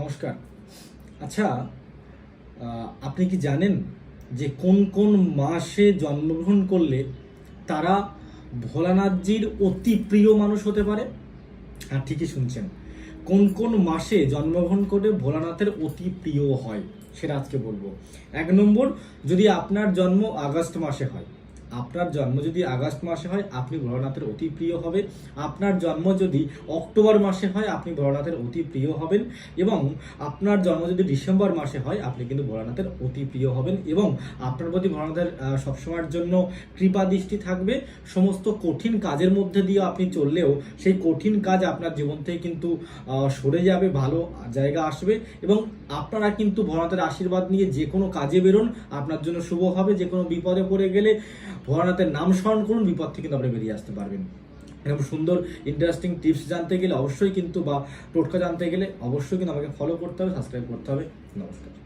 নমস্কার। আচ্ছা আপনি কি জানেন যে কোন কোন মাসে জন্মগ্রহণ করলে তারা ভোলানাথজির অতি প্রিয় মানুষ হতে পারে? হ্যাঁ ঠিকই শুনছেন। কোন কোন মাসে জন্মগ্রহণ করে ভোলানাথের অতি প্রিয় হয়? সেটা আজকে বলব। এক নম্বর, যদি আপনার জন্ম আগস্ট মাসে হয় আপনার জন্ম যদি আগস্ট মাসে হয়, আপনি ভোলানাথের অতি প্রিয় হবে আপনার জন্ম যদি অক্টোবর মাসে হয়, আপনি ভোলানাথের অতি প্রিয় হবেন। এবং আপনার জন্ম যদি ডিসেম্বর মাসে হয়, আপনি কিন্তু ভোলানাথের অতি প্রিয় হবেন। এবং আপনার প্রতি ভোলানাথের সবসময়ের জন্য কৃপা দৃষ্টি থাকবে। সমস্ত কঠিন কাজের মধ্যে দিয়ে আপনি চললেও সেই কঠিন কাজ আপনার জীবন থেকে কিন্তু সরে যাবে, ভালো জায়গা আসবে। এবং আপনারা কিন্তু ভোলানাথের আশীর্বাদ নিয়ে যে কোনো কাজে বেরোন। আপনার জন্য শুভ হবে, যে কোনো বিপদে পড়ে গেলে ভোলানাথের নাম স্মরণ করুন, বিপদ থেকে কিন্তু আপনি বেরিয়ে আসতে পারবেন। এরকম সুন্দর ইন্টারেস্টিং টিপস জানতে গেলে অবশ্যই কিন্তু বা, টোটকা জানতে গেলে অবশ্যই কিন্তু আমাকে ফলো করতে হবে সাবস্ক্রাইব করতে হবে। নমস্কার।